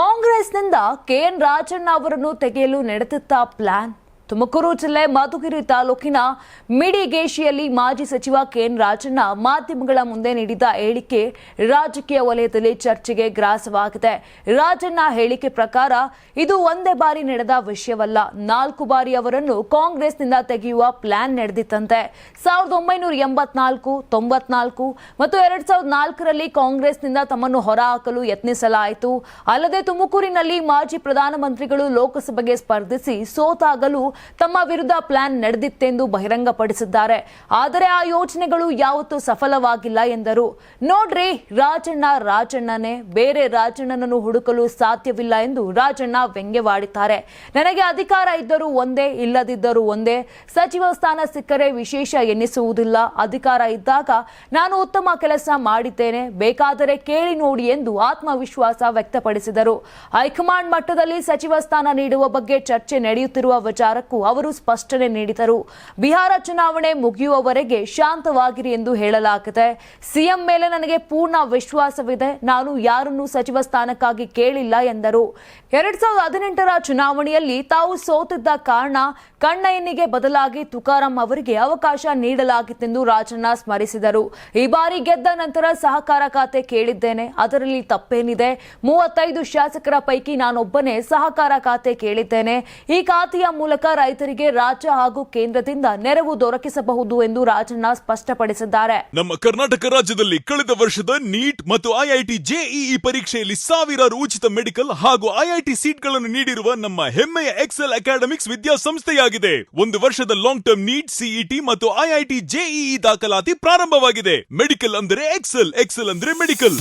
ಕಾಂಗ್ರೆಸ್ನಿಂದ ಕೆಎನ್ ರಾಜಣ್ಣ ಅವರನ್ನು ತೆಗೆಯಲು ನಡೆದಿದ್ದ ಪ್ಲಾನ್? ತುಮಕೂರು ಜಿಲ್ಲೆ ಮಧುಗಿರಿ ತಾಲೂಕಿನ ಮಿಡಿಗೇಶಿಯಲ್ಲಿ ಮಾಜಿ ಸಚಿವ ಕೆಎನ್ ರಾಜಣ್ಣ ಮಾಧ್ಯಮಗಳ ಮುಂದೆ ನೀಡಿದ ಹೇಳಿಕೆ ರಾಜಕೀಯ ವಲಯದಲ್ಲಿ ಚರ್ಚೆಗೆ ಗ್ರಾಸವಾಗಿದೆ. ರಾಜಣ್ಣ ಹೇಳಿಕೆ ಪ್ರಕಾರ ಇದು ಒಂದೇ ಬಾರಿ ನಡೆದ ವಿಷಯವಲ್ಲ. ನಾಲ್ಕು ಬಾರಿ ಅವರನ್ನು ಕಾಂಗ್ರೆಸ್ನಿಂದ ತೆಗೆಯುವ ಪ್ಲಾನ್ ನಡೆದಿತ್ತಂತೆ. ಸಾವಿರದ ಒಂಬೈನೂರ ಎಂಬತ್ನಾಲ್ಕು, ತೊಂಬತ್ನಾಲ್ಕು ಮತ್ತು ಎರಡ್ ಸಾವಿರದ ನಾಲ್ಕರಲ್ಲಿ ಕಾಂಗ್ರೆಸ್ನಿಂದ ತಮ್ಮನ್ನು ಹೊರಹಾಕಲು ಯತ್ನಿಸಲಾಯಿತು. ಅಲ್ಲದೆ ತುಮಕೂರಿನಲ್ಲಿ ಮಾಜಿ ಪ್ರಧಾನಮಂತ್ರಿಗಳು ಲೋಕಸಭೆಗೆ ಸ್ಪರ್ಧಿಸಿ ಸೋತಾಗಲು ತಮ್ಮ ವಿರುದ್ಧ ಪ್ಲಾನ್ ನಡೆದಿತ್ತೆಂದು ಬಹಿರಂಗಪಡಿಸಿದ್ದಾರೆ. ಆದರೆ ಆ ಯೋಜನೆಗಳು ಯಾವತ್ತೂ ಸಫಲವಾಗಿಲ್ಲ ಎಂದರು. ನೋಡ್ರಿ, ರಾಜಣ್ಣ ರಾಜಣ್ಣನೇ, ಬೇರೆ ರಾಜಣ್ಣನನ್ನು ಹುಡುಕಲು ಸಾಧ್ಯವಿಲ್ಲ ಎಂದು ರಾಜಣ್ಣ ವ್ಯಂಗ್ಯವಾಡಿದ್ದಾರೆ. ನನಗೆ ಅಧಿಕಾರ ಇದ್ದರೂ ಒಂದೇ, ಇಲ್ಲದಿದ್ದರೂ ಒಂದೇ. ಸಚಿವ ಸ್ಥಾನ ಸಿಕ್ಕರೆ ವಿಶೇಷ ಎನ್ನಿಸುವುದಿಲ್ಲ. ಅಧಿಕಾರ ಇದ್ದಾಗ ನಾನು ಉತ್ತಮ ಕೆಲಸ ಮಾಡಿದ್ದೇನೆ. ಬೇಕಾದರೆ ಕೇಳಿ ನೋಡಿ ಎಂದು ಆತ್ಮವಿಶ್ವಾಸ ವ್ಯಕ್ತಪಡಿಸಿದರು. ಹೈಕಮಾಂಡ್ ಮಟ್ಟದಲ್ಲಿ ಸಚಿವ ಸ್ಥಾನ ನೀಡುವ ಬಗ್ಗೆ ಚರ್ಚೆ ನಡೆಯುತ್ತಿರುವ ಅವರು ಸ್ಪಷ್ಟನೆ ನೀಡಿದರು. ಬಿಹಾರ ಚುನಾವಣೆ ಮುಗಿಯುವವರೆಗೆ ಶಾಂತವಾಗಿರಿ ಎಂದು ಹೇಳಲಾಗಿದೆ. ಸಿಎಂ ಮೇಲೆ ನನಗೆ ಪೂರ್ಣ ವಿಶ್ವಾಸವಿದೆ. ನಾನು ಯಾರನ್ನೂ ಸಚಿವ ಸ್ಥಾನಕ್ಕಾಗಿ ಕೇಳಿಲ್ಲ ಎಂದರು. ಎರಡ್ ಸಾವಿರದ ಹದಿನೆಂಟರ ಚುನಾವಣೆಯಲ್ಲಿ ತಾವು ಸೋತಿದ್ದ ಕಾರಣ ಕಣ್ಣಯ್ಯನಿಗೆ ಬದಲಾಗಿ ತುಕಾರಾಂ ಅವರಿಗೆ ಅವಕಾಶ ನೀಡಲಾಗಿತ್ತೆಂದು ರಾಜಣ್ಣ ಸ್ಮರಿಸಿದರು. ಈ ಬಾರಿ ಗೆದ್ದ ನಂತರ ಸಹಕಾರ ಖಾತೆ ಕೇಳಿದ್ದೇನೆ. ಅದರಲ್ಲಿ ತಪ್ಪೇನಿದೆ. ಮೂವತ್ತೈದು ಶಾಸಕರ ಪೈಕಿ ನಾನೊಬ್ಬನೇ ಸಹಕಾರ ಖಾತೆ ಕೇಳಿದ್ದೇನೆ. ಈ ಖಾತೆಯ ಮೂಲಕ ರೈತರಿಗೆ ರಾಜ್ಯ ಹಾಗೂ ಕೇಂದ್ರದಿಂದ ನೆರವು ದೊರಕಿಸಬಹುದು ಎಂದು ರಾಜಣ್ಣ ಸ್ಪಷ್ಟಪಡಿಸಿದ್ದಾರೆ. ನಮ್ಮ ಕರ್ನಾಟಕ ರಾಜ್ಯದಲ್ಲಿ ಕಳೆದ ವರ್ಷದ ನೀಟ್ ಮತ್ತು ಐಐಟಿ ಜೆಇಇ ಪರೀಕ್ಷೆಯಲ್ಲಿ ಸಾವಿರಾರು ಉಚಿತ ಮೆಡಿಕಲ್ ಹಾಗೂ ಐಐಟಿ ಸೀಟ್ಗಳನ್ನು ನೀಡಿರುವ ನಮ್ಮ ಹೆಮ್ಮೆಯ ಎಕ್ಸೆಲ್ ಅಕಾಡೆಮಿಕ್ಸ್ ವಿದ್ಯಾಸಂಸ್ಥೆಯಾಗಿದೆ. ಒಂದು ವರ್ಷದ ಲಾಂಗ್ ಟರ್ಮ್ ನೀಟ್, ಸಿಇಟಿ ಮತ್ತು ಐಐಟಿ ಜೆಇಇ ದಾಖಲಾತಿ ಪ್ರಾರಂಭವಾಗಿದೆ. ಮೆಡಿಕಲ್ ಅಂದರೆ ಎಕ್ಸೆಲ್ ಎಕ್ಸೆಲ್ ಅಂದ್ರೆ ಮೆಡಿಕಲ್.